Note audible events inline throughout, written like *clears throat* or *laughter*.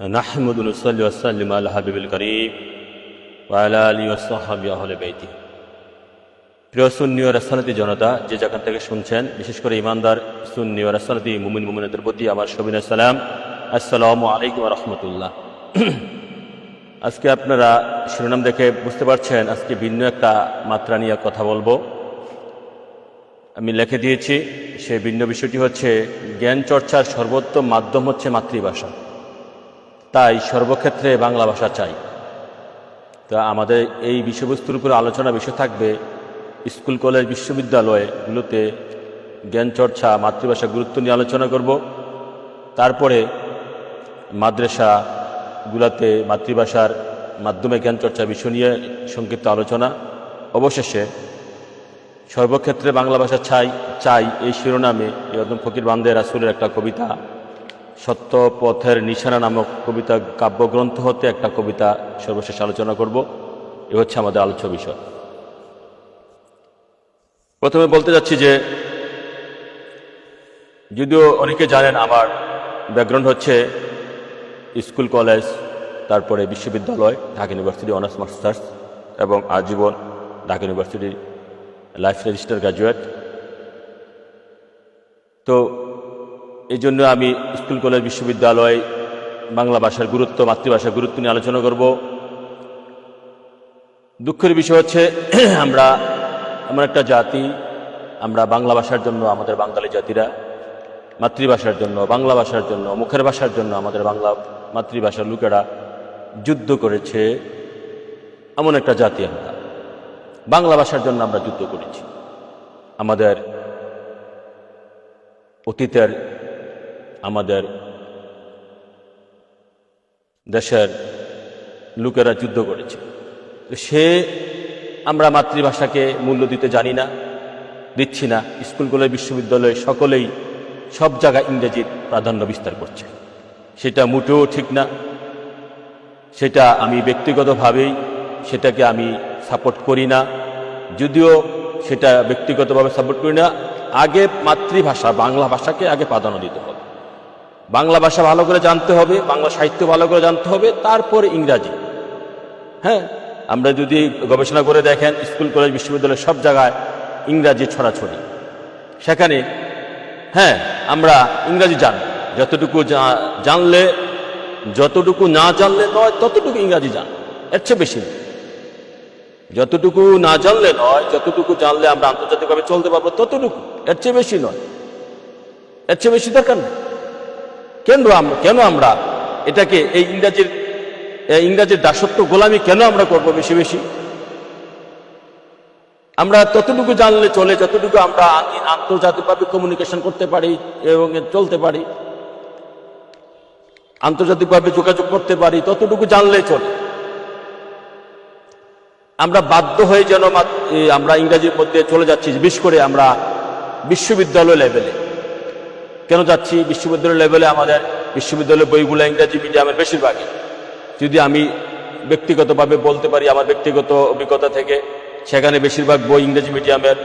নাহমুদ সাল্লাম আল হাবিবুল করিম ওয়ালা আলী ওসাহাবি আহলে বেতি প্রিয় সুন্নি ও রাসালাতি জনতা, যে যেখান থেকে শুনছেন, বিশেষ করে ইমানদার সুন্নি ও রাসালাতি, মুমিন মুমিনদের প্রতি আমার সবিন সালাম। আসসালামু আলাইকুম রহমতুল্লাহ। আজকে আপনারা শিরোনাম দেখে বুঝতে পারছেন, আজকে ভিন্ন একটা মাত্রা নিয়ে কথা বলব। আমি লিখে দিয়েছি, সে ভিন্ন বিষয়টি হচ্ছে, জ্ঞান চর্চার সর্বোত্তম মাধ্যম হচ্ছে মাতৃভাষা। তাই সর্বক্ষেত্রে বাংলা ভাষা চাই। তা আমাদের এই বিষয়বস্তুর উপর আলোচনা বিষয় থাকবে স্কুল, কলেজ, বিশ্ববিদ্যালয়গুলোতে জ্ঞান চর্চা, মাতৃভাষা গুরুত্ব নিয়ে আলোচনা করব। তারপরে মাদ্রাসাগুলোতে মাতৃভাষার মাধ্যমে জ্ঞান চর্চা বিষয় নিয়ে সংক্ষিপ্ত আলোচনা। অবশেষে সর্বক্ষেত্রে বাংলা ভাষা চাই চাই এই শিরোনামে একদম ফকির বান্দে রাসুলের একটা কবিতা। সত্য পথের নিশানা নামক কবিতা কাব্যগ্রন্থ হতে একটা কবিতা সর্বশেষ আলোচনা করব। এ হচ্ছে আমাদের আলোচ্য বিষয়। প্রথমে বলতে যাচ্ছি যে, যদিও অনেকে জানেন আমার ব্যাকগ্রাউন্ড হচ্ছে স্কুল কলেজ, তারপরে বিশ্ববিদ্যালয়, ঢাকা ইউনিভার্সিটি অনার্স মাস্টার্স, এবং আজীবন ঢাকা ইউনিভার্সিটির লাইফ রেজিস্টার গ্র্যাজুয়েট তো এই জন্য আমি স্কুল, কলেজ, বিশ্ববিদ্যালয়, বাংলা ভাষার গুরুত্ব, মাতৃভাষার গুরুত্ব নিয়ে আলোচনা করব। দুঃখের বিষয় হচ্ছে, *clears throat* আমরা এমন একটা জাতি, আমরা বাংলা ভাষার জন্য আমাদের বাঙালি জাতিরা, মাতৃভাষার জন্য, বাংলা ভাষার জন্য, মুখের ভাষার জন্য আমাদের বাংলা মাতৃভাষার লোকেরা যুদ্ধ করেছে। এমন একটা জাতি আমরা। বাংলা ভাষার জন্য আমরা যুদ্ধ করেছি। আমাদের অতীতের আমাদের দেশের লোকেরা যুদ্ধ করেছে। সে আমরা মাতৃভাষাকে মূল্য দিতে জানি না, দিচ্ছি না। স্কুলগুলো বিশ্ববিদ্যালয়ে সকলেই সব জায়গায় ইংরেজির প্রাধান্য বিস্তার করছে। সেটা মোটেও ঠিক না। সেটা আমি ব্যক্তিগতভাবেই সেটাকে আমি সাপোর্ট করি না। যদিও সেটা ব্যক্তিগতভাবে সাপোর্ট করি না, আগে মাতৃভাষা, বাংলা ভাষাকে আগে প্রাধান্য দিতে হবে। বাংলা ভাষা ভালো করে জানতে হবে, বাংলা সাহিত্য ভালো করে জানতে হবে, তারপর ইংরাজি। হ্যাঁ? আমরা যদি গবেষণা করে দেখেন, স্কুল, কলেজ, বিশ্ববিদ্যালয় সব জায়গায় ইংরাজি ছড়াছড়ি। সেখানে হ্যাঁ আমরা ইংরাজি জান। যতটুকু জানলে, যতটুকু না জানলে নয়, ততটুকু ইংরাজি জান। এর চেয়ে বেশি। যতটুকু না জানলে নয়, যতটুকু জানলে আমরা আন্তর্জাতিকভাবে চলতে পারব, ততটুকু। এর চেয়ে বেশি নয়। এর চেয়ে বেশি দরকার নেই। কেন কেন আমরা এটাকে এই ইংরাজির ইংরাজির দাসত্ব গোলামি কেন আমরা করব বেশি বেশি? আমরা ততটুকু জানলে চলে, যতটুকু আমরা আন্তর্জাতিকভাবে কমিউনিকেশন করতে পারি এবং চলতে পারি, আন্তর্জাতিকভাবে যোগাযোগ করতে পারি, ততটুকু জানলে চলে। আমরা বাধ্য হয়ে যেন আমরা ইংরাজির মধ্যে চলে যাচ্ছি, বিশেষ করে আমরা বিশ্ববিদ্যালয় লেভেলে কেন যাচ্ছি? বিশ্ববিদ্যালয় লেভেলে আমাদের বিশ্ববিদ্যালয়ের বইগুলো ইংরাজি মিডিয়ামের বেশিরভাগই। যদি আমি ব্যক্তিগতভাবে বলতে পারি আমার ব্যক্তিগত অভিজ্ঞতা থেকে, সেখানে বেশিরভাগ বই ইংরেজি মিডিয়ামের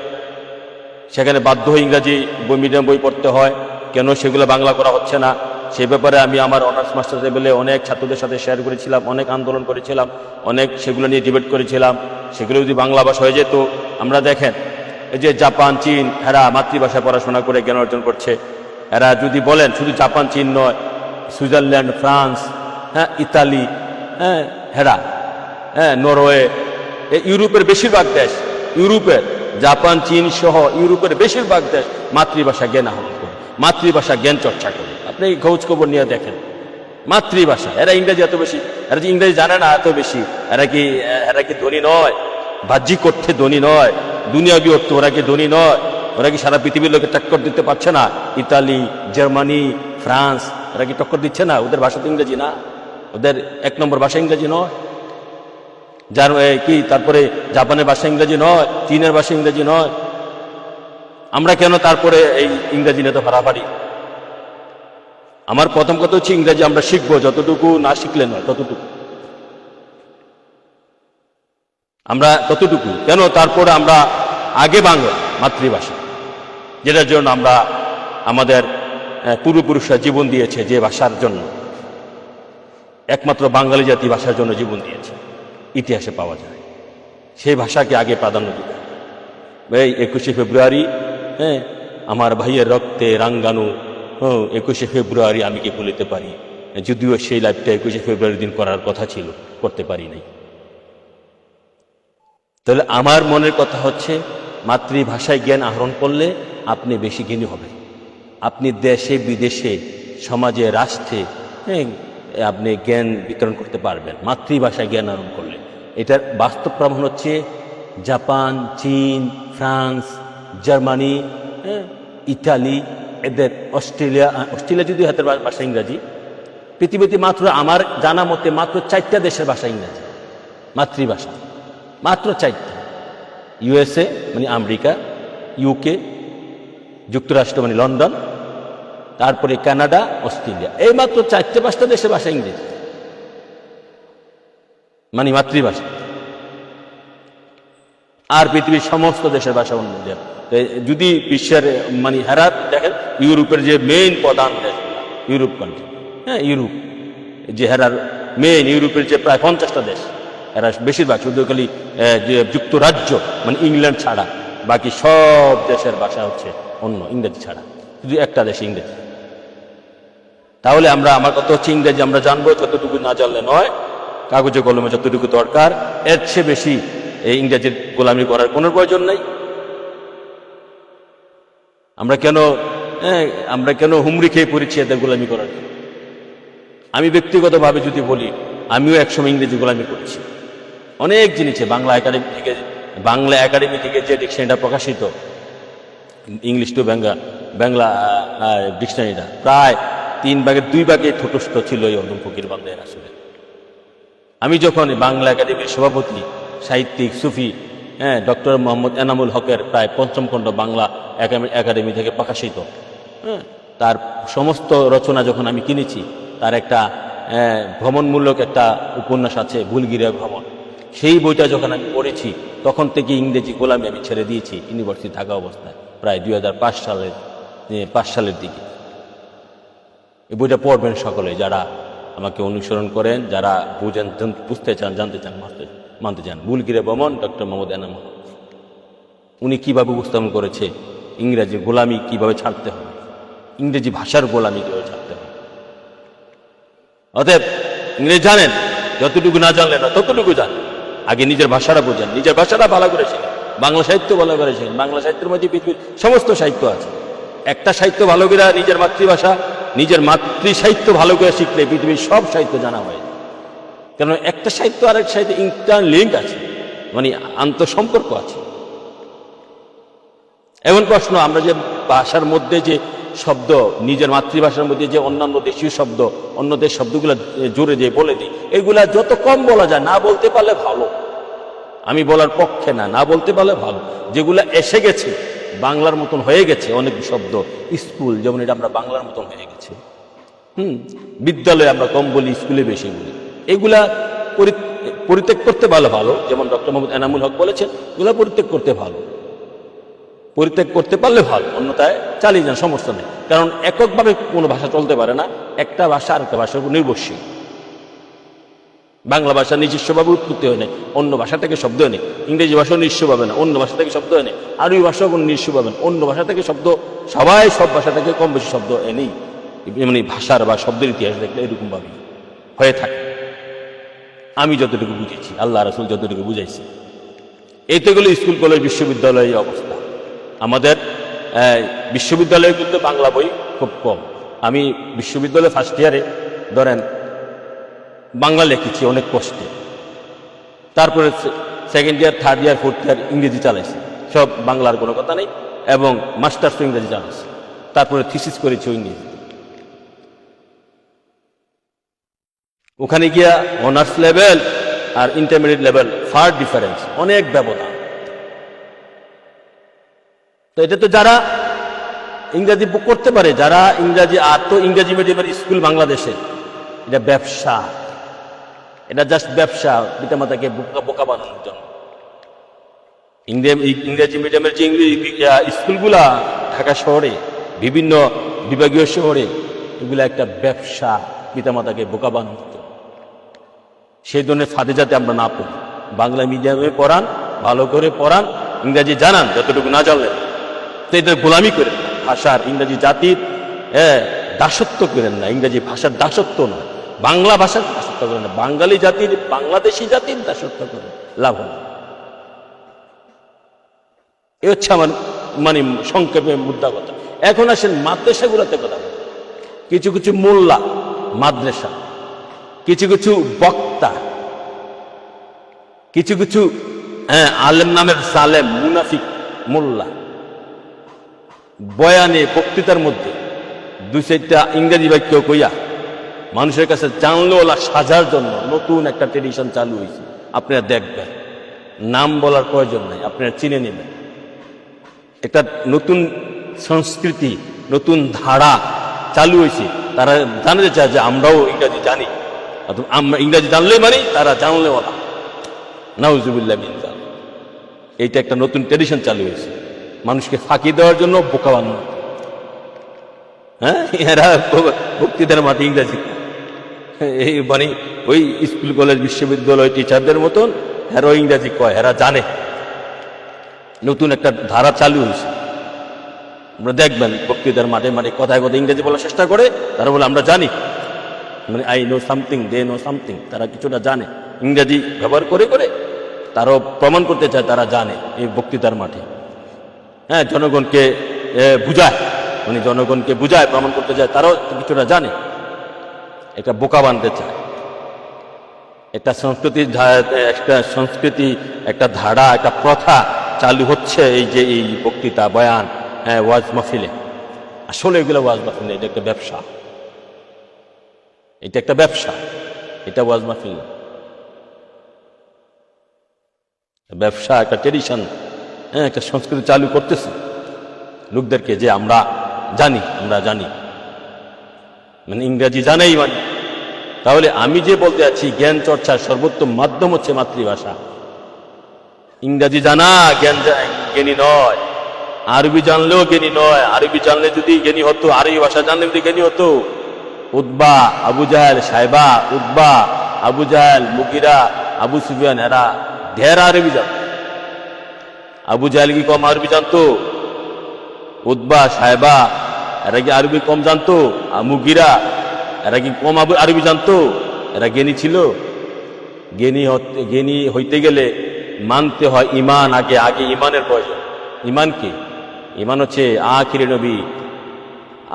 সেখানে বাধ্য হয়ে ইংরাজি বই মিডিয়াম বই পড়তে হয়। কেন সেগুলো বাংলা করা হচ্ছে না? সে ব্যাপারে আমি আমার অনার্স মাস্টার লেভেলে অনেক ছাত্রদের সাথে শেয়ার করেছিলাম, অনেক আন্দোলন করেছিলাম, অনেক সেগুলো নিয়ে ডিবেট করেছিলাম। সেগুলো যদি বাংলা ভাষা হয়ে যেত, আমরা দেখেন, এই যে জাপান, চীন, এরা মাতৃভাষায় পড়াশোনা করে জ্ঞান অর্জন করছে। এরা যদি বলেন শুধু জাপান, চীন নয়, সুইজারল্যান্ড, ফ্রান্স হ্যাঁ ইতালি হ্যাঁ হেরা হ্যাঁ নরওয়ে ইউরোপের বেশিরভাগ দেশ ইউরোপের জাপান, চীন সহ ইউরোপের বেশিরভাগ দেশ মাতৃভাষা জ্ঞান আহরণ করে, মাতৃভাষা জ্ঞান চর্চা করে। আপনি খোঁজ খবর নিয়ে দেখেন। মাতৃভাষা, এরা ইংরেজি এত বেশি, এরা যে ইংরেজি জানে না এত বেশি, এরা কি এরা কি ধনী নয়, বাহ্যিক অর্থে ধনী নয়, দুনিয়াবি অর্থ ওরা কি ধনী নয় ওরা কি সারা পৃথিবীর লোকে টক্কর দিতে পারছে না? ইতালি, জার্মানি, ফ্রান্স, ওরা কি টক্কর দিচ্ছে না? ওদের ভাষা তো ইংরেজি না। ওদের এক নম্বর ভাষা ইংরেজি নয়। যার কি, তারপরে জাপানের ভাষা ইংরেজি নয়, চীনের ভাষা ইংরেজি নয়। আমরা কেন তারপরে এই ইংরেজি নিয়ে তো ভাড়াবাড়ি আমার প্রথম কথা হচ্ছে ইংরেজি আমরা শিখব, যতটুকু না শিখলে নয়, ততটুকু। আমরা ততটুকু কেন? তারপরে আমরা আগে বাংলা মাতৃভাষা। যেটার জন্য আমরা আমাদের পূর্বপুরুষরা জীবন দিয়েছে যে ভাষার জন্য। একমাত্র বাঙালি জাতি ভাষার জন্য জীবন দিয়েছে। ইতিহাসে পাওয়া যায়। সেই ভাষাকে আগে প্রাধান্য দিতে। এই একুশে ফেব্রুয়ারি হ্যাঁ আমার ভাইয়ের রক্তে রাঙ্গানু হ্যাঁ একুশে ফেব্রুয়ারি আমি কি ভুলিতে পারি? যদিও সেই লাইফটা একুশে ফেব্রুয়ারি দিন করার কথা ছিল, করতে পারি নাই। তাহলে আমার মনের কথা হচ্ছে মাতৃভাষায় জ্ঞান আহরণ করলে আপনি বেশি জ্ঞানী হবেন। আপনি দেশে বিদেশে সমাজে রাষ্ট্রে হ্যাঁ, আপনি জ্ঞান বিতরণ করতে পারবেন মাতৃভাষায় জ্ঞান আহরণ করলে। এটার বাস্তব প্রমাণ হচ্ছে জাপান চীন ফ্রান্স জার্মানি হ্যাঁ, ইতালি এদের অস্ট্রেলিয়া অস্ট্রেলিয়া যদি হাতের ভাষা ইংরাজি পৃথিবীতে মাত্র আমার জানা মতে মাত্র চারটা দেশের ভাষা ইংরাজি মাতৃভাষা মাত্র চারটা। ইউএসএ মানে আমেরিকা ইউকে যুক্তরাষ্ট্র মানে লন্ডন, তারপরে কানাডা, অস্ট্রেলিয়া। এই মাত্র চারটে পাঁচটা দেশের ভাষা ইংরেজি। মানে মাতৃভাষা। আর পৃথিবীর সমস্ত দেশের ভাষা অন্য দেশ। যদি বিশ্বের মানে হেরাত দেখেন, ইউরোপের যে মেইন প্রধান দেশ, ইউরোপ কান্ট্রি হ্যাঁ ইউরোপ। যে হেরার মেইন ইউরোপের যে প্রায় পঞ্চাশটা দেশ। এরা বেশিরভাগ শুধু খালি যুক্তরাজ্য মানে ইংল্যান্ড ছাড়া, বাকি সব দেশের ভাষা হচ্ছে অন্য, ইংরেজি ছাড়া, শুধু একটা দেশ ইংরেজি। তাহলে আমরা, আমার কথা হচ্ছে ইংরেজি আমরা জানব, যতটুকু না জানলে নয়, কাগজে কলমে যতটুকু দরকার, এর চেয়ে বেশি এই ইংরেজির গোলামি করার কোনো প্রয়োজন নেই। আমরা কেন আমরা কেন হুমড়ি খেয়ে পড়েছি এদের গোলামি করার? আমি ব্যক্তিগতভাবে যদি বলি, আমিও একসময় ইংরেজি গোলামি করেছি। অনেক জিনিসে, বাংলা একাডেমি থেকে, বাংলা একাডেমি থেকে যে ডিকশনারিটা প্রকাশিত ইংলিশ টু বাংলা বাংলা ডিকশনারিটা প্রায় তিন ভাগের দুই ভাগে ঠোটস্থ ছিল এই অর্দম ফকির বান্দের আসলে। আমি যখন বাংলা একাডেমির সভাপতি, সাহিত্যিক, সুফি হ্যাঁ ডক্টর মোহাম্মদ এনামুল হকের প্রায় পঞ্চম খণ্ড বাংলা একাডেমি- থেকে প্রকাশিত হ্যাঁ তার সমস্ত রচনা যখন আমি কিনেছি, তার একটা ভ্রমণমূলক একটা উপন্যাস আছে ভুলগিরা ভ্রমণ। সেই বইটা যখন আমি পড়েছি, তখন থেকে ইংরেজি গোলামি আমি ছেড়ে দিয়েছি ইউনিভার্সিটি থাকা অবস্থায়, প্রায় দুই হাজার পাঁচ সালের পাঁচ সালের দিকে। এই বইটা পড়বেন সকলে, যারা আমাকে অনুসরণ করেন, যারা বুঝেন বুঝতে চান, জানতে চান, মানতে মানতে চান। বুলগিরে বমন, ডক্টর মোহাম্মদ এনাম। উনি কীভাবে উপস্থাপন করেছে, ইংরেজি গোলামি কীভাবে ছাড়তে হবে, ইংরেজি ভাষার গোলামি কীভাবে ছাড়তে হবে। অতএব ইংরেজি জানেন, যতটুকু না জানলেন না ততটুকু জানেন। আগে নিজের ভাষাটা বোঝেন। নিজের ভাষাটা ভালো করে শেখেন। বাংলা সাহিত্য ভালো করে শেখেন। বাংলা সাহিত্যের মধ্যে পৃথিবীর সমস্ত সাহিত্য আছে। একটা সাহিত্য ভালো করে নিজের মাতৃভাষা, নিজের মাতৃ সাহিত্য ভালো করে শিখলে পৃথিবীর সব সাহিত্য জানা হয়। কেন একটা সাহিত্য আরেক সাহিত্য ইন্টার লিঙ্ক আছে। মানে আন্তঃসম্পর্ক আছে। এমন প্রশ্ন, আমরা যে ভাষার মধ্যে যে শব্দ, নিজের মাতৃভাষার মধ্যে যে অন্যান্য দেশীয় শব্দ, অন্য দেশ শব্দগুলো জোরে যে বলে দিই এগুলা যত কম বলা যায়, না বলতে পারলে ভালো। আমি বলার পক্ষে না না বলতে পারলে ভালো। যেগুলা এসে গেছে, বাংলার মতন হয়ে গেছে অনেক শব্দ, স্কুল, যেমন এটা আমরা বাংলার মতন হয়ে গেছে। হুম, বিদ্যালয়ে আমরা কম বলি, স্কুলে বেশি বলি। এগুলা পরি- পরিত্যাগ করতে ভালো ভালো, যেমন ডক্টর মোহাম্মদ এনামুল হক বলেছেন, এগুলা পরিত্যাগ করতে ভালো। পরিত্যাগ করতে পারলে ভালো, অন্যথায় চালিয়ে যান, সমস্যা নেই। কারণ এককভাবে কোনো ভাষা চলতে পারে না, একটা ভাষা আরেকটা ভাষার উপর নির্ভরশীল। বাংলা ভাষা নিজস্বভাবে উৎপত্তি হয় না অন্য ভাষা থেকে শব্দ নেই, ইংরেজি ভাষাও নিঃস্ব পাবে না, অন্য ভাষা থেকে শব্দ নেই, আরবি ভাষাও কোনো নিঃস্ব পাবেন অন্য ভাষা থেকে শব্দ, সবাই সব ভাষা থেকে কম বেশি শব্দ এনেই এমনি ভাষার বা শব্দের ইতিহাস দেখলে এরকম ভাবে হয়ে থাকে। আমি যতটুকু বুঝেছি, আল্লাহ রাসুল যতটুকু বুঝাইছি। গেলে স্কুল, কলেজ, বিশ্ববিদ্যালয়ের অবস্থা। আমাদের বিশ্ববিদ্যালয়ে কিন্তু বাংলা বই খুব কম। আমি বিশ্ববিদ্যালয়ে ফার্স্ট ইয়ারে ধরেন, বাংলা লিখেছি অনেক কষ্টে। তারপরে second year third year fourth year ইংরেজি চালাইছি। সব বাংলার কোনো কথা নেই, এবং মাস্টার্স ইংরেজি চালাইছি। তারপরে থিসিস করেছি ইংরেজি ওখানে গিয়া অনার্স লেভেল আর ইন্টারমিডিয়েট লেভেল ফার ডিফারেন্স অনেক ব্যবধান। তো এটা তো যারা ইংরাজি বুক করতে পারে, যারা ইংরাজি আর তো ইংরাজি মিডিয়ামের স্কুল বাংলাদেশে, এটা ব্যবসা। এটা জাস্ট ব্যবসা পিতামাতাকে বোকা বোকা বানানোর জন্য। ইংরেজি মিডিয়ামের যে স্কুলগুলা ঢাকা শহরে, বিভিন্ন বিভাগীয় শহরে, এগুলো একটা ব্যবসা পিতামাতাকে বোকা জন্য। সেই ধরনের ফাঁদে যাতে আমরা না পড়ি। বাংলা মিডিয়ামে পড়ান, ভালো করে পড়ান, ইংরাজি জানান, যতটুকু না জানলেন তো এদের গোলামি করেন না। ভাষার ইংরাজি জাতির হ্যাঁ, দাসত্ব করেন না। ইংরাজি ভাষার দাসত্ব না বাংলা ভাষার দাসত্ব করেন না। বাঙালি জাতির বাংলাদেশি জাতির দাসত্ব করেন লাভ হবে এ হচ্ছে আমার মানে সংক্ষেপে মুদ্রা কথা। এখন আসেন মাদ্রাসাগুলোতে কথা। কিছু কিছু মোল্লা মাদ্রাসা। কিছু কিছু বক্তা। কিছু কিছু হ্যাঁ, আলেম নামের সালেম মুনাফিক মোল্লা। বয়ানে বক্তৃতার মধ্যে দুই চারটা ইংরেজি বাক্য কইয়া মানুষের কাছে জানলেওলা সাজার জন্য নতুন একটা ট্রেডিশন চালু হয়েছে আপনারা দেখবেন। নাম বলার প্রয়োজন নাই, আপনারা চিনে নেবেন। একটা নতুন সংস্কৃতি, নতুন ধারা চালু হয়েছে তারা জানতে চায় যে আমরাও ইংরাজি জানি। আমরা ইংরাজি জানলে মানে তারা জানলেও না। নাউজুবিল্লাহ এইটা একটা নতুন ট্রেডিশন চালু হয়েছে মানুষকে ফাঁকি দেওয়ার জন্য বোকা বানানো। হ্যাঁ? এরা বক্তৃতার মাঠে ইংরাজি। এই মানে ওই স্কুল, কলেজ, বিশ্ববিদ্যালয় টিচারদের মতন এরাও ইংরাজি কয়, এরা জানে। নতুন একটা ধারা চালু হয়েছে। আমরা দেখবেন বক্তৃতার মাঠে মাঠে কথায় কথা ইংরেজি বলার চেষ্টা করে, তারা বলে, আমরা জানি। মানে I know something they know something তারা কিছুটা জানে। ইংরেজি ব্যবহার করে করে তারাও প্রমাণ করতে চায়, তারা জানে এই বক্তৃতার মাঠে। হ্যাঁ জনগণকে বুঝায়। উনি জনগণকে বুঝায়, প্রমাণ করতে চায় তারাও কিছুটা জানে। এটা বোকা বানতে চায়। একটা সংস্কৃতির ধা- একটা সংস্কৃতি, একটা ধারা, একটা প্রথা চালু হচ্ছে এই যে, এই বক্তৃতা, বয়ান হ্যাঁ ওয়াজ মাহফিলে। আসলে এগুলো ওয়াজ মাহফিল এটা একটা ব্যবসা। এটা একটা ব্যবসা, এটা ওয়াজ মাহফিল ব্যবসা একটা ট্রেডিশন একটা সংস্কৃতি চালু করতেছে। লোকদেরকে যে আমরা জানি আমরা জানি। মানে ইংরাজি জানাই মানে। তাহলে আমি যে বলতে আছি জ্ঞান চর্চার সর্বোত্তম মাধ্যম হচ্ছে মাতৃভাষা। ইংরাজি জানা, জ্ঞান জ্ঞানী নয়। আরবি জানলেও জ্ঞানী নয়। আরবি জানলে যদি জ্ঞানী হতো, আরবি ভাষা জানলে যদি জ্ঞানী হতো উদ্বা আবু জাহেল সাহেবা উদ্বা আবু জাহেল, মুগিরা, আবু সুফিয়ান, এরা ঢের আরবি জান। আবু জাহেল কি কম আরবি জানতো? উদ্বা সাহেবা, এরা কি আরবি কম জানতো? আর মুগিরা, এরা কি কম আরবি জানতো? এরা জ্ঞানী ছিল। জ্ঞানী জ্ঞানী হইতে গেলে মানতে হয় ইমান আগে আগে ইমানের প্রয়োজন ইমান কি? ইমান হচ্ছে আখিরি নবী,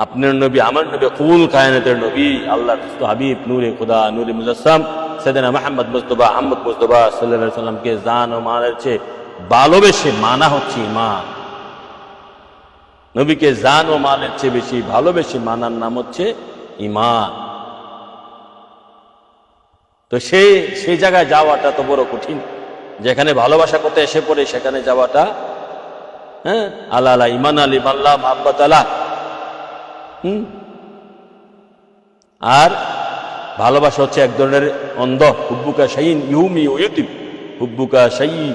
আপনার নবী, আমার নবী, কুল কায়নাতের নবী, আল্লাহ হাবিব, নূরে খুদা, নূরে মুজাসসাম সেদিনা মাহমদ মুস্তফা আহমদ মুস্তফা সাল্লাহ সাল্লামকে জান ও মানের চেয়ে ভালোবেসে মানা হচ্ছে ইমান। নবীকে জান ও মালের চেয়ে বেশি ভালোবেসে মানার নাম হচ্ছে ইমান। তো সেই সেই জায়গায় যাওয়াটা তো বড় কঠিন। যেখানে ভালোবাসা করতে এসে পড়ে, সেখানে যাওয়াটা হ্যাঁ আল্লাহ আল্লাহ ইমান আলী মাল্লাহ মোহাম্মত আল্লাহ হুম? আর ভালোবাসা হচ্ছে এক ধরনের অন্ধ। হুব্বুকা শাইন ইউমি ইউতিম হুব্বুকা শাই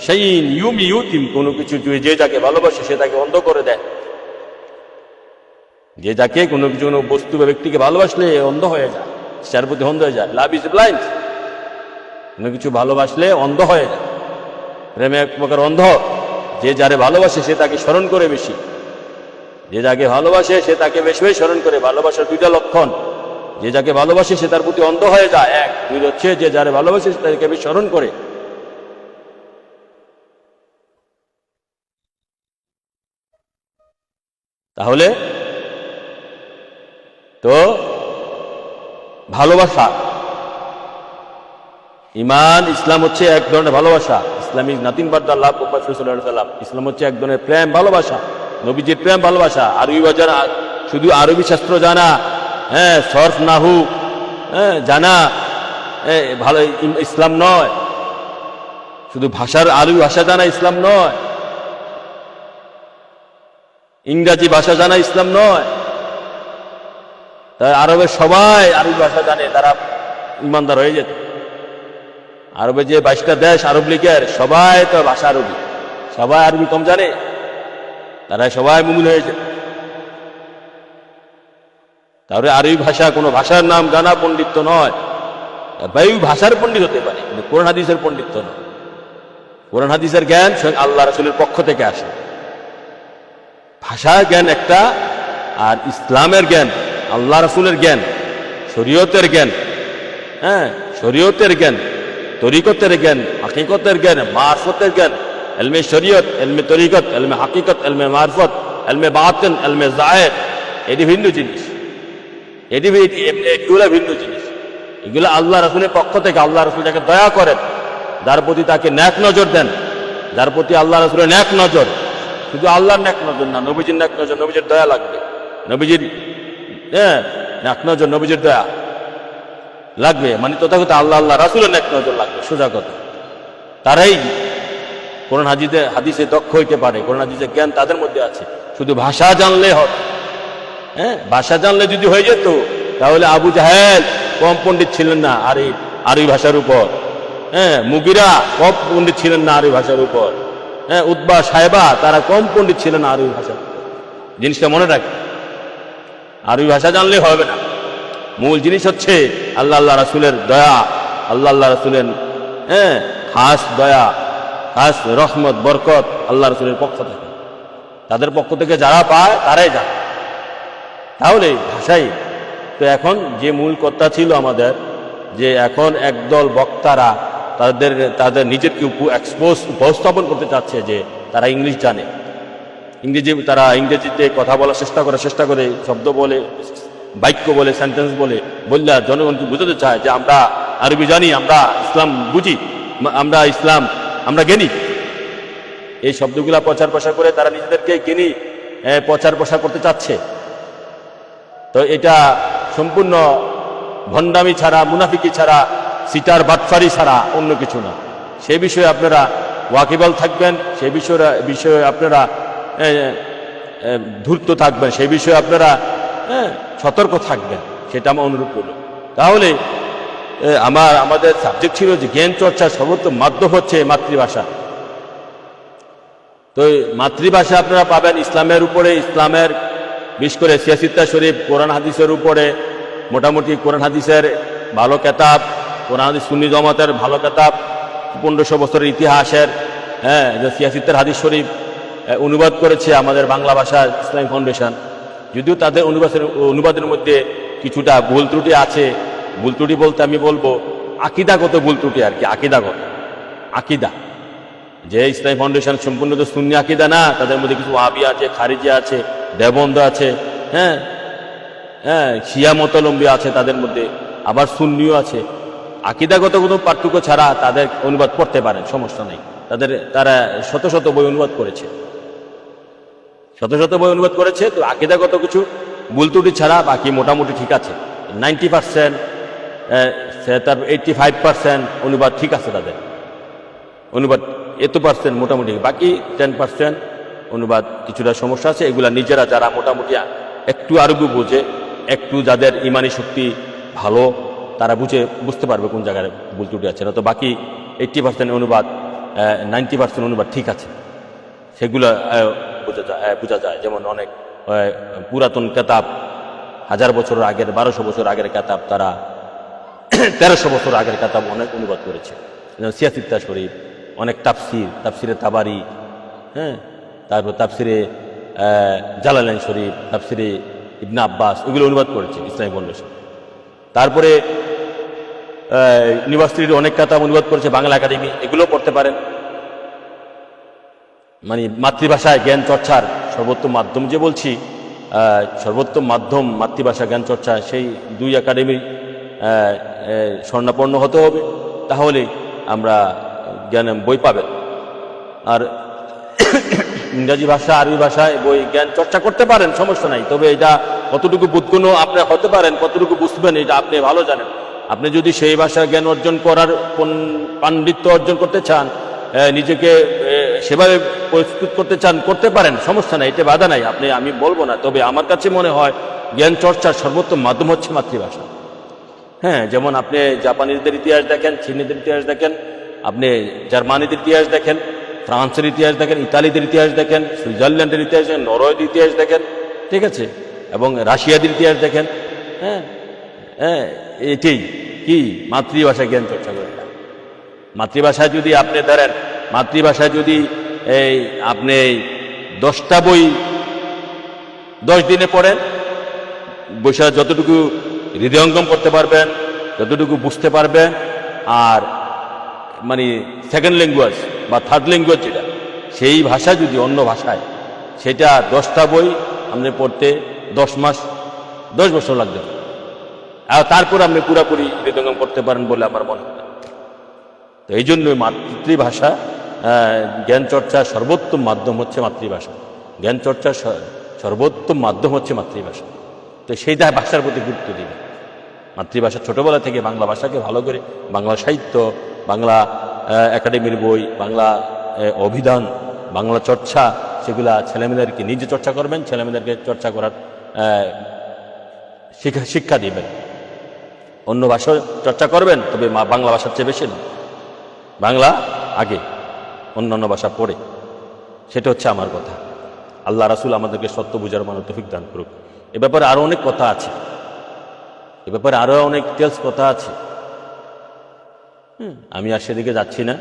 শাইন ইউমি কোনো কিছু যে- যাকে ভালোবাসে, সে তাকে অন্ধ করে দেয়। যে যাকে কোনো কিছু, কোনো বস্তু বা ব্যক্তিকে ভালোবাসলে অন্ধ হয়ে যায় যার প্রতি অন্ধ হয়ে যায়। Love is blind. কোনো কিছু ভালোবাসলে অন্ধ হয়ে যায়। প্রেমে এক প্রকার অন্ধ। যে যারে ভালোবাসে, সে তাকে স্মরণ করে বেশি। যে যাকে ভালোবাসে, সে তাকে বেশি বেশি স্মরণ করে। ভালোবাসার দুইটা লক্ষণ। যে যাকে ভালোবাসে, সে তার প্রতি অন্ধ হয়ে যায়। এক, দুই হচ্ছে যে যারে ভালোবাসে, সে তাকে বেশি স্মরণ করে। তাহলে তো ভালোবাসা। ইমান, ইসলাম হচ্ছে এক ধরনের ভালোবাসা। ইসলামিক নাতিন বার্দা লাভ সাল্লাম ইসলাম হচ্ছে এক ধরনের প্রেম, ভালোবাসা। নবীজির প্রেম, ভালোবাসা। আরবি জানা শুধু আরবি শাস্ত্র জানা। হ্যাঁ সর্ফ নাহু হ্যাঁ জানা। ভালো ইসলাম নয়। শুধু ভাষার আরবি ভাষা জানা ইসলাম নয়। ইংরাজি ভাষা জানা ইসলাম নয়। তাই আরবের সবাই আরবি ভাষা জানে, তারা ইমানদার হয়ে যেত। আরবে যে বাইশটা দেশ আরব লীগের, সবাই তো ভাষা আরবি, সবাই আরবি কম জানে, তারা সবাই মুমিন হয়ে যেত। তাহলে আরবি ভাষা কোনো ভাষার নাম জানা পণ্ডিত্য নয়। বায়ু ভাষার পণ্ডিত হতে পারে, কিন্তু কোরআন হাদিসের পণ্ডিত নয়। কোরআন হাদিসের জ্ঞান আল্লাহ রসুলের পক্ষ থেকে আসে। ভাষা জ্ঞান একটা, আর ইসলামের জ্ঞান, আল্লাহ রসুলের জ্ঞান, শরীয়তের জ্ঞান হ্যাঁ শরীয়তের জ্ঞান, তরিকতের জ্ঞান, হাকিকতের জ্ঞান, মারফতের জ্ঞান, এলমে শরীয়ত, এলমে তরিকত, এলমে হাকিকত, এলমে মারফত, এলমে বাতেন এলমে জাহের এটি ভিন্ন জিনিস। এটি এগুলো ভিন্ন জিনিস। এগুলো আল্লাহ রসুলের পক্ষ থেকে আল্লাহ রসুল যাকে দয়া করেন, যার প্রতি তাকে ন্যাক নজর দেন, যার প্রতি আল্লাহ রসুলের ন্যাক নজর শুধু আল্লাহর ন্যাক নজর না, নবীজির ন্যাক নজর, নবীজির দয়া লাগবে। নবীজির হ্যাঁ ন্যাক নজর, নবীজির দয়া লাগবে। মানে তথাগত আল্লাহ আল্লাহ, রাসুলের ন্যাক নজর লাগবে, সোজা কথা। তারাই কোরআন হাদিসে হাদিসে দক্ষ হইতে পারে, কোরআন হাদিসের জ্ঞান তাদের মধ্যে আছে। শুধু ভাষা জানলে হবে। হ্যাঁ ভাষা জানলে যদি হয়ে যেত, তাহলে আবু জাহেল কম পণ্ডিত ছিলেন না আর আরবি ভাষার উপর। হ্যাঁ মুগিরা কম পণ্ডিত ছিলেন না আরবি ভাষার উপর। হ্যাঁ উদ্বা সাহেবা, তারা কম পণ্ডিত ছিলেন আরবি উপর জিনিসটা মনে রাখবে আরবি ভাষা জানলে হবে না। মূল জিনিস হচ্ছে আল্লাহ আল্লাহ রাসুলের দয়া, আল্লাহ আল্লাহ রাসুলের হ্যাঁ খাস দয়া, খাস রহমত, বরকত আল্লাহ রসুলের পক্ষ থেকে। তাদের পক্ষ থেকে যারা পায়, তারাই যায় তাহলে ভাষাই। তো এখন যে মূল কথা ছিল আমাদের, যে এখন একদল বক্তারা তাদের তাদের নিজেকে এক্সপোজ উপস্থাপন করতে চাচ্ছে যে তারা ইংলিশ জানে। ইংরেজি, তারা ইংরেজিতে কথা বলার চেষ্টা করে চেষ্টা করে শব্দ বলে, বাক্য বলে সেন্টেন্স বলে, বললে জনগণকে বুঝাতে চায় যে আমরা আরবি জানি, আমরা ইসলাম বুঝি আমরা ইসলাম, আমরা জ্ঞানী? এই শব্দগুলা প্রচার প্রসার করে তারা নিজেদেরকে জ্ঞানী প্রচার প্রসার করতে চাচ্ছে। তো এটা সম্পূর্ণ ভণ্ডামি ছাড়া, মুনাফিকি ছাড়া সিটার বাটফারি ছাড়া অন্য কিছু না। সে বিষয়ে আপনারা ওয়াকিবল থাকবেন, সে বিষয়ে বিষয়ে আপনারা ধূর্ত থাকবেন, সে বিষয়ে আপনারা সতর্ক থাকবেন, সেটা আমার অনুরোধ করল তাহলে আমার, আমাদের সাবজেক্ট ছিল যে জ্ঞান চর্চার সর্বোত্তম মাধ্যম হচ্ছে মাতৃভাষা। তো মাতৃভাষা আপনারা পাবেন ইসলামের উপরে, ইসলামের, বিশেষ করে সিয়াসিত্তা শরীফ, কোরআন হাদিসের উপরে, মোটামুটি কোরআন হাদিসের ভালো কেতাব কোরআন সুন্নি জমাতের ভালো কেতাব, পনেরোশো বছরের ইতিহাসের হ্যাঁ সিয়াসিত্তার হাদিস শরীফ অনুবাদ করেছে আমাদের বাংলা ভাষা ইসলামী ফাউন্ডেশন। যদিও তাদের অনুবাদের অনুবাদের মধ্যে কিছুটা ভুল ত্রুটি আছে। ভুল ত্রুটি বলতে আমি বলব, আকিদাগত ভুল ত্রুটি আর কি, আকিদাগত, আকিদা। যে ইসলামী ফাউন্ডেশন সম্পূর্ণ তো সুন্নি আকিদা না, তাদের মধ্যে কিছু আবি আছে, খারিজি আছে, দেবন্দ আছে হ্যাঁ হ্যাঁ শিয়া মতলম্বী আছে তাদের মধ্যে, আবার সুন্নিও আছে। আকিদাগত কোনো পার্থক্য ছাড়া তাদের অনুবাদ করতে পারেন সমস্যা নেই। তাদের, তারা শত শত বই অনুবাদ করেছে। শত শত বই অনুবাদ করেছে, তো আকিদাগত কিছু ভুল ত্রুটি ছাড়া বাকি মোটামুটি ঠিক আছে। নাইনটি পার্সেন্ট তারপর এইটটি ফাইভ পার্সেন্ট অনুবাদ ঠিক আছে তাদের। অনুবাদ এত পার্সেন্ট মোটামুটি, বাকি টেন পার্সেন্ট অনুবাদ কিছুটা সমস্যা আছে। এগুলা নিজেরা যারা মোটামুটি একটু আরবি বোঝে, একটু যাদের ইমানি শক্তি ভালো তারা বুঝে বুঝতে পারবে কোন জায়গায় ভুল ত্রুটি আছে। না তো বাকি এইট্টি পার্সেন্ট অনুবাদ নাইনটি পার্সেন্ট অনুবাদ ঠিক আছে। সেগুলো বোঝা যায় বোঝা যায়। যেমন অনেক পুরাতন কেতাব হাজার বছর আগের বারোশো বছর আগের কেতাব তারা *clears throat* তেরোশো বছর আগের কাতাব অনেক অনুবাদ করেছে। যেমন সিয়াসিত্তা শরীফ অনেক তাফসির তাফসিরে তাবারি হ্যাঁ? তারপর তাফসিরে আহ, জালালাইন শরীফ তাফসিরে ইবনা আব্বাস ওগুলো অনুবাদ করেছে ইসলামী ফাউন্ডেশন তারপরে ইউনিভার্সিটির অনেক কাতাব অনুবাদ করেছে, বাংলা একাডেমি এগুলো পড়তে পারেন। মানে মাতৃভাষায় জ্ঞান চর্চার সর্বোত্তম মাধ্যম যে বলছি সর্বোত্তম মাধ্যম মাতৃভাষা জ্ঞান চর্চা, সেই দুই একাডেমি স্বর্ণাপন্ন হতে হবে। তাহলে আমরা জ্ঞান বই পাবেন। আর ইংরাজি ভাষা, আরবি ভাষায় বই জ্ঞান চর্চা করতে পারেন, সমস্যা নাই। তবে এটা কতটুকু বুদ্ধগুণ আপনি হতে পারেন, কতটুকু বুঝবেন, এটা আপনি ভালো জানেন। আপনি যদি সেই ভাষা জ্ঞান অর্জন করার পাণ্ডিত্য অর্জন করতে চান নিজেকে সেভাবে প্রস্তুত করতে চান, করতে পারেন, সমস্যা নাই এটা বাধা নাই, আপনি, আমি বলব না। তবে আমার কাছে মনে হয়, জ্ঞান চর্চার সর্বোত্তম মাধ্যম হচ্ছে মাতৃভাষা। হ্যাঁ যেমন আপনি জাপানিদের ইতিহাস দেখেন, চীনীদের ইতিহাস দেখেন, আপনি জার্মানিদের ইতিহাস দেখেন ফ্রান্সের ইতিহাস দেখেন, ইতালিদের ইতিহাস দেখেন, সুইজারল্যান্ডের ইতিহাস দেখেন, নরওয়ের ইতিহাস দেখেন, ঠিক আছে? এবং রাশিয়াদের ইতিহাস দেখেন হ্যাঁ? হ্যাঁ এটাই কি? মাতৃভাষা জ্ঞান চর্চা করে না। মাতৃভাষা যদি আপনি ধরেন মাতৃভাষা যদি এই আপনি দশটা বই দশ দিনে পড়েন বৈশাখ যতটুকু হৃদয়ঙ্গম করতে পারবেন, যতটুকু বুঝতে পারবেন, আর মানে সেকেন্ড ল্যাঙ্গুয়েজ বা থার্ড ল্যাঙ্গুয়েজ যেটা, সেই ভাষা যদি অন্য ভাষায়, সেটা দশটা বই আপনি পড়তে দশ মাস, দশ বছর লাগবে আর তারপর আপনি পুরাপুরি হৃদয়ঙ্গম করতে পারেন বলে আমার মনে হয় তো এই জন্য মাতৃভাষা জ্ঞান চর্চার সর্বোত্তম মাধ্যম হচ্ছে মাতৃভাষা। জ্ঞান চর্চার সর্বোত্তম মাধ্যম হচ্ছে মাতৃভাষা। তো সেইটা ভাষার প্রতি গুরুত্ব দিবে মাতৃভাষা ছোটবেলা থেকে বাংলা ভাষাকে ভালো করে, বাংলা সাহিত্য বাংলা একাডেমির বই, বাংলা অভিধান, বাংলা চর্চা, সেগুলা ছেলেমেয়েদেরকে, নিজে চর্চা করবেন, ছেলেমেয়েদেরকে চর্চা করার শিক্ষা শিক্ষা দিবেন। অন্য ভাষা চর্চা করবেন, তবে বাংলা ভাষার চেয়ে বেশি বাংলা আগে, অন্যান্য ভাষা পড়ে। সেটা হচ্ছে আমার কথা। আল্লাহ রাসুল আমাদেরকে সত্য বুঝার মানুষ তফিক দান করুক। এ ব্যাপারে আরও অনেক কথা আছে। এ ব্যাপারে আরও অনেক ডিটেলস কথা আছে। আমি আর সেদিকে যাচ্ছি না।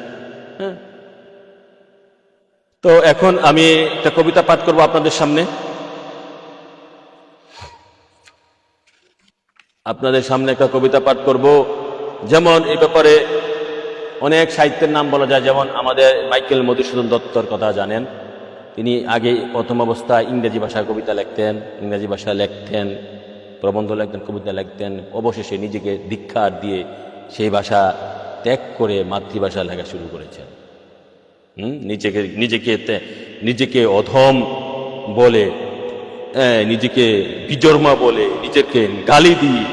তো এখন আমি একটা কবিতা পাঠ করব আপনাদের সামনে। আপনাদের সামনে একটা কবিতা পাঠ করব। যেমন এই ব্যাপারে অনেক সাহিত্যের নাম বলা যায়, যেমন আমাদের মাইকেল মধুসূদন দত্তর কথা জানেন। তিনি আগে প্রথম অবস্থায় ইংরেজি ভাষায় কবিতা লিখতেন, ইংরেজি ভাষায় লিখতেন, প্রবন্ধ লিখতেন, কবিতা লিখতেন। অবশেষে নিজেকে দীক্ষা দিয়ে সেই ভাষা ত্যাগ করে মাতৃভাষা লেখা শুরু করেছেন। হুম? নিজেকে নিজেকে নিজেকে অধম বলে আহ, নিজেকে বিজর্মা বলে নিজেকে গালি দিয়ে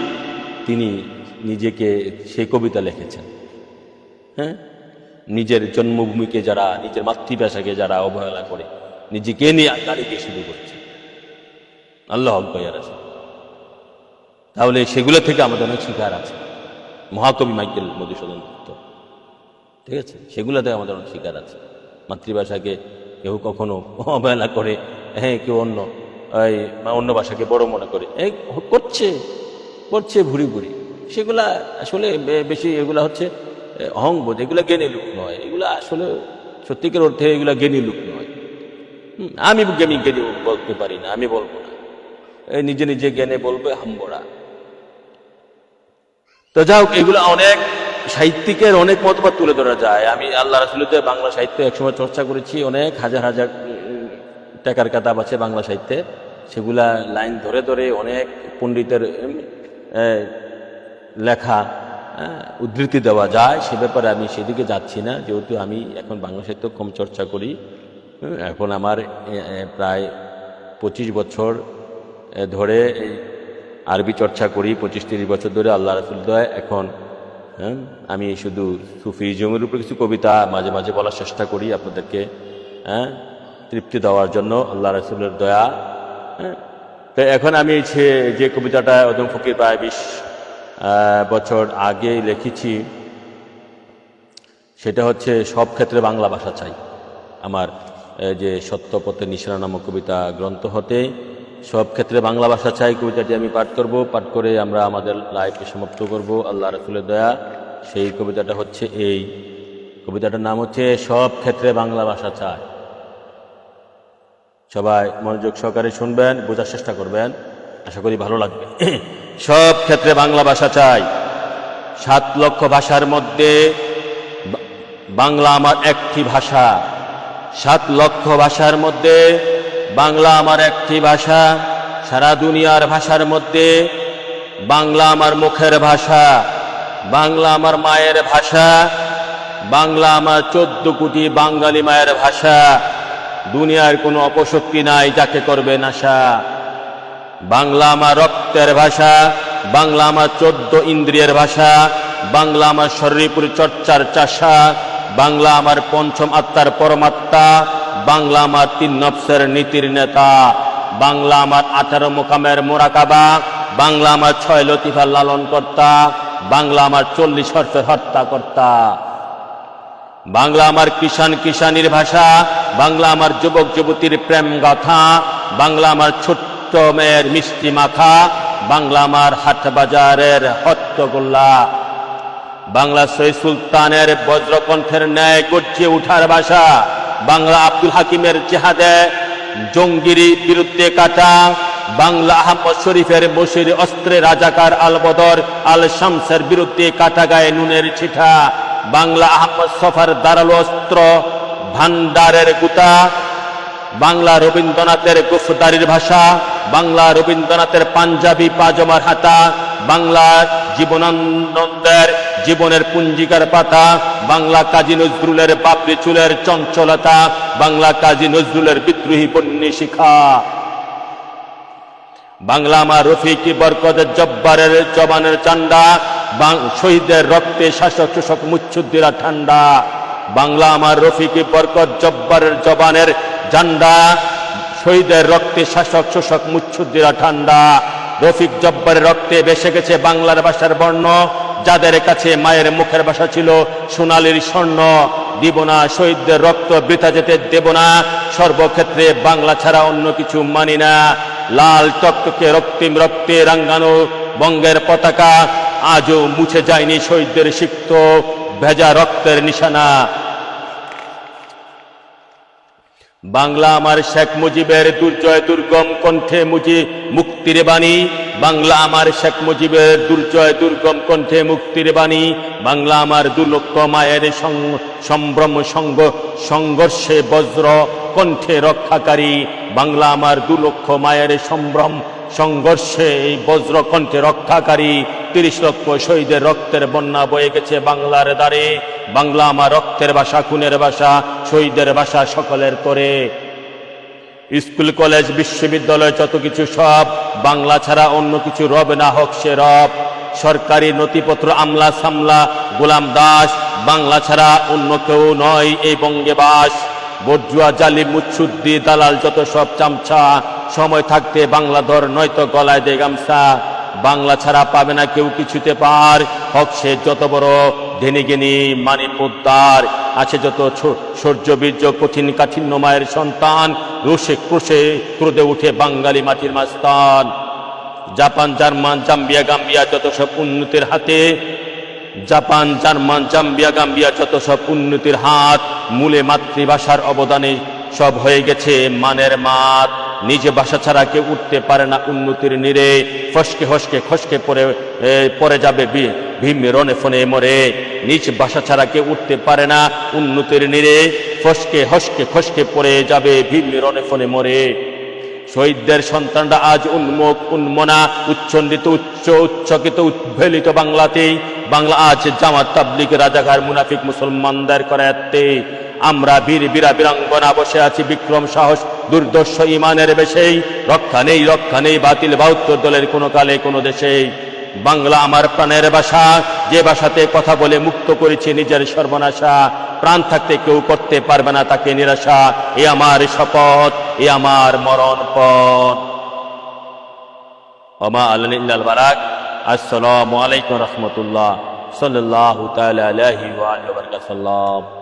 তিনি নিজেকে সেই কবিতা লিখেছেন। হ্যাঁ? নিজের জন্মভূমিকে যারা নিজের মাতৃভাষাকে যারা অবহেলা করে নিজেকে নিয়ে দিয়ে শুরু করছে। আল্লাহ আকবর আছে তাহলে সেগুলো থেকে আমাদের অনেক শিকার আছে। মহাকবি মাইকেল মধুসূদন দত্ত ঠিক আছে? সেগুলোতে আমাদের অনেক শিকার আছে। মাতৃভাষাকে কেউ কখনো অবহেলা করে হ্যাঁ কেউ অন্য, এই, অন্য ভাষাকে বড় মনে করে। এই, করছে করছে ভুরি ভুরি। সেগুলা আসলে বেশি এগুলা হচ্ছে অহংবোধ এগুলা জ্ঞানী লোক নয়। এগুলা আসলে সত্যিকার অর্থে এগুলা জ্ঞানী লোক নয়। আমি জ্ঞানী জ্ঞানী বলতে পারি না, আমি বলব না। এই, নিজে নিজে জ্ঞানে বলবে হাম্বড়া। তো যাই হোক, এগুলো অনেক সাহিত্যিকের অনেক মতবাদ তুলে ধরা যায়। আমি আল্লাহ রাসুলতে বাংলা সাহিত্য একসময় চর্চা করেছি, অনেক হাজার হাজার টাকার কাতাব আছে বাংলা সাহিত্যে। সেগুলা লাইন ধরে ধরে অনেক পণ্ডিতের লেখা উদ্ধৃতি দেওয়া যায়। সে ব্যাপারে আমি সেদিকে যাচ্ছি না, যেহেতু আমি এখন বাংলা সাহিত্য কম চর্চা করি। এখন আমার প্রায় পঁচিশ বছর ধরে আরবি চর্চা করি পঁচিশ তিরিশ বছর ধরে আল্লাহ রাসুল দয় এখন হ্যাঁ, আমি শুধু সুফি সুফিজমের উপরে কিছু কবিতা মাঝে মাঝে বলার চেষ্টা করি আপনাদেরকে হ্যাঁ তৃপ্তি দেওয়ার জন্য আল্লাহ রাসুলের দয়া হ্যাঁ। তো এখন আমি সে যে কবিতাটা অদম ফকির প্রায় বিশ বছর আগে লিখেছি সেটা হচ্ছে সব ক্ষেত্রে বাংলা ভাষা চাই। আমার যে সত্যপথের নিশানা নামক কবিতা গ্রন্থ হতে সব ক্ষেত্রে বাংলা ভাষা চাই, কবিতাটি আমি পাঠ করব। পাঠ করে আমরা আমাদের লাইফকে সমাপ্ত করব। আল্লাহ রসুলের দয়া, সেই কবিতাটা হচ্ছে এই। কবিতাটার নাম হচ্ছে, সব ক্ষেত্রে বাংলা ভাষা চাই। সবাই মনোযোগ সহকারে শুনবেন, বোঝার চেষ্টা করবেন। আশা করি ভালো লাগবে। *clears throat* সব ক্ষেত্রে বাংলা ভাষা চাই। সাত লক্ষ ভাষার মধ্যে বাংলা আমার একটি ভাষা। সাত লক্ষ ভাষার মধ্যে বাংলা আমার একটি ভাষা, সারা দুনিয়ার ভাষার মধ্যে বাংলা আমার মুখের ভাষা, বাংলা আমার মায়ের ভাষা, বাংলা আমার চোদ্দ কোটি বাঙালি মায়ের ভাষা। দুনিয়ার কোনো অপশক্তি নাই, যাকে করবে নাশা বাংলা আমার রক্তের ভাষা, বাংলা আমার চোদ্দ ইন্দ্রিয়ের ভাষা, বাংলা আমার শরীরপুর চর্চার চাষা, বাংলা আমার পঞ্চম আত্মার পরমাত্মা বাংলা আমার তিন নফসের নীতির নেতা, বাংলা আমার আঠারো মোকামের মোরাকাবা, বাংলা আমার ছয় লতিফার লালন কর্তা বাংলা আমার চল্লিশ হর্ষের হত্যা কর্তা বাংলা আমার কিষান কিষানির ভাষা, বাংলা আমার যুবক যুবতীর প্রেম গাথা, বাংলা আমার ছোট্ট মেয়ের মিষ্টি মাখা বাংলা আমার হাট বাজারের হট্টগোল্লা বাংলা শহীদ সুলতানের বজ্রকণ্ঠের ন্যায় গর্জে উঠার ভাষা বাংলা আব্দুল হাকিমের জেহাদে জঙ্গিরি বিরুদ্ধে কাটা, বাংলা আহমদ শরীফের বসির অস্ত্রে রাজাকার আল বদর আল শামসের বিরুদ্ধে কাটা গায়ে নুনের ছিটা বাংলা আহমদ সফার দারালো অস্ত্র, ভান্ডারের গুতা, বাংলা রবীন্দ্রনাথের গুফদারির ভাষা, বাংলা রবীন্দ্রনাথের পাঞ্জাবি পাজমার হাতা, বাংলা জীবনানন্দের জীবনের পুঞ্জিকার পাতা, বাংলা কাজী নজরুলের বাবরি চুলের চঞ্চলতা, বাংলা কাজী নজরুলের বিদ্রোহী বন্যী শিখা। বাংলা আমার রফিকি বরকতের জব্বারের জবানের চান্ডা শহীদের রক্তে শাসক শোষক মুচ্ছুদ্দিরা ঠান্ডা। বাংলা আমার রফিকি বরকত জব্বারের জবানের জান্ডা শহীদের রক্তে শাসক শোষক মুচ্ছুদ্দিরা ঠান্ডা। রফিক জব্বারের রক্তে বেসে গেছে বাংলার ভাষার বর্ণ যাদের কাছে মায়ের মুখের ভাষা ছিল, সোনালির স্বর্ণ দিব না, শহীদদের রক্ত বৃথা যেতে দেব না, সর্বক্ষেত্রে বাংলা ছাড়া অন্য কিছু মানি না। লাল টকটকে রক্তিম রক্তে রাঙ্গানো বঙ্গের পতাকা আজও মুছে যায়নি শহীদদের সিক্ত, ভেজা রক্তের নিশানা। বাংলা আমার শেখ মুজিবের দুর্জয় দুর্গম কণ্ঠে মুজি মুক্তির বাণী। বাংলা আমার শেখ মুজিবের দুর্জয় দুর্গম কণ্ঠে মুক্তির বাণী। বাংলা আমার দুর্লক্ষ মায়ের সম্ভ্রম সঙ্গ, সংঘর্ষে বজ্র কণ্ঠে রক্ষাকারী। বাংলা আমার দুলক্ষ মায়ের সম্ভ্রম সংঘর্ষে এই বজ্র কণ্ঠে রক্ষাকারী তিরিশ লক্ষ শহীদের রক্তের বন্যা বয়ে গেছে বাংলার দ্বারে। বাংলা আমার রক্তের ভাষা, খুনের ভাষা, শহীদের ভাষা সকলের করে স্কুল, কলেজ, বিশ্ববিদ্যালয় যত কিছু সব, বাংলা ছাড়া অন্য কিছু রব না হোক সে রব। সরকারি নথিপত্র আমলা সামলা, গোলাম দাস, বাংলা ছাড়া অন্য কেউ নয় এই বঙ্গে বাস বর্জুয়া জালি মুচ্ছুদ্দি, দালাল, যত সব চামচা সময় থাকতে বাংলা ধর নয়তো গলায় দে গামছা। বাংলা ছাড়া পাবে না কেউ কিছুতে পার। হক সে যত বড় ধেনি গেনি মানে পোদ্দার আছে যত সূর্য বীর্য কঠিন কাঠিন্য মায়ের সন্তান। রোষে ক্রোশে ক্রোধে উঠে বাঙালি মাটির মাস্তান। জাপান, জার্মান, জাম্বিয়া, গাম্বিয়া যত সব উন্নতির হাতে। জাপান, জার্মান, জাম্বিয়া, গাম্বিয়া যত সব উন্নতির হাত। মূলে মাতৃভাষার অবদানে সব হয়ে গেছে মানের মাত। নিজে ভাষা ছাড়া কেউ উঠতে পারে না উন্নতির নিরে। ফসকে হসকে খসকে পরে পরে যাবে ভীম রনে ফনে মরে। নিজ ভাষা ছাড়া কেউ উঠতে পারে না উন্নতির নিরে। ফসকে হসকে খসকে পড়ে যাবে ভীম রনে ফনে মরে। শহীদদের সন্তানরা আজ উন্মুখ উন্মনা, উচ্ছন্দিত, উচ্চ উচ্চকিত উদ্ভেলিত বাংলাতেই। বাংলা আজ জামাত তাবলিক রাজাঘার মুনাফিক মুসলমানদের করাতে আমরা বীর বীরা বীরাঙ্গনা বসে আছি, বিক্রম সাহস, দুর্দর্শ ইমানের বেশেই। রক্ষা নেই রক্ষা নেই, বাতিল বাহাত্তর দলের কোনো কালে, কোনো দেশেই। বাংলা আমার প্রাণের ভাষা যে ভাষাতে কথা বলে মুক্ত করেছে নিজের সর্বনাশা। প্রাণ থাকতে কেউ করতে পারবে না তাকে নিরাশা। এ আমার শপথ, এ আমার মরণ পথ। ওমা আল্লাহ বারাক। আসসালামু আলাইকুম রহমতুল্লাহ। সাল্লাল্লাহু তাআলা আলাইহি ওয়া সাল্লাম।